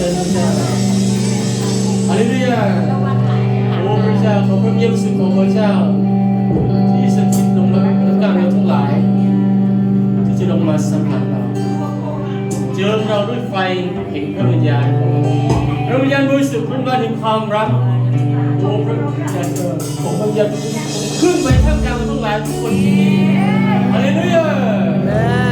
ริญพระเจ้าฮาเลลูยาโอ้พระเจ้าขอพระเยซูของพระเจ้า ที่สถิตลงมาในกางเราทั้งหลาย ที่จะลงมาสัมผัสเราเจิมเราด้วยไฟแห่งพระวิญญาณของพระวิญญาณบริสุทธิ์เป็นวันแห่งความรักโอ้พระเจ้าขอพระวิญญาณขึ้นไปท่ามกลางเราทั้งหลายทุกคนที่นี่ฮาเลลูยา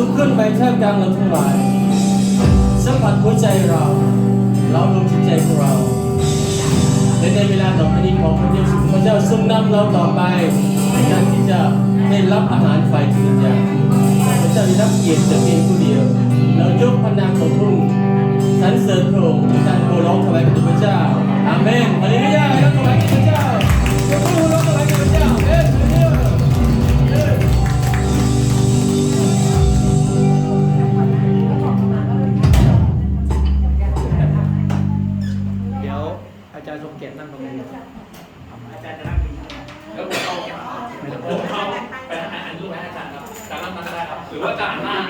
สูงขึ้นไปท่ามกลางเราทั้งหลายสัมผัสหัวใจเรา เราลงจิตใจของเราและในเวลาต่อไปนี้ของพระเยซูพระเจ้าทรงนำเราต่อไปในการที่จะได้รับอาหารฝ่ายจิตวิญญาณพระเจ้าได้รับเกียรติแต่เพียงผู้เดียว เรายกพระนามของพระองค์สรรเสริญพระองค์ในการโปรร้องถวายพระเจ้าอาเมนฮาเลลู ยนนั่งตรงนี้อาจารย์จะนั่งตรนี้แล้วผมเอาผมเอาไปอันนี้ไว้ให้อาจารย์ครับอาจารย์นั่งมาก็ได้ครับ หรือว่าอาจารย์นั่ง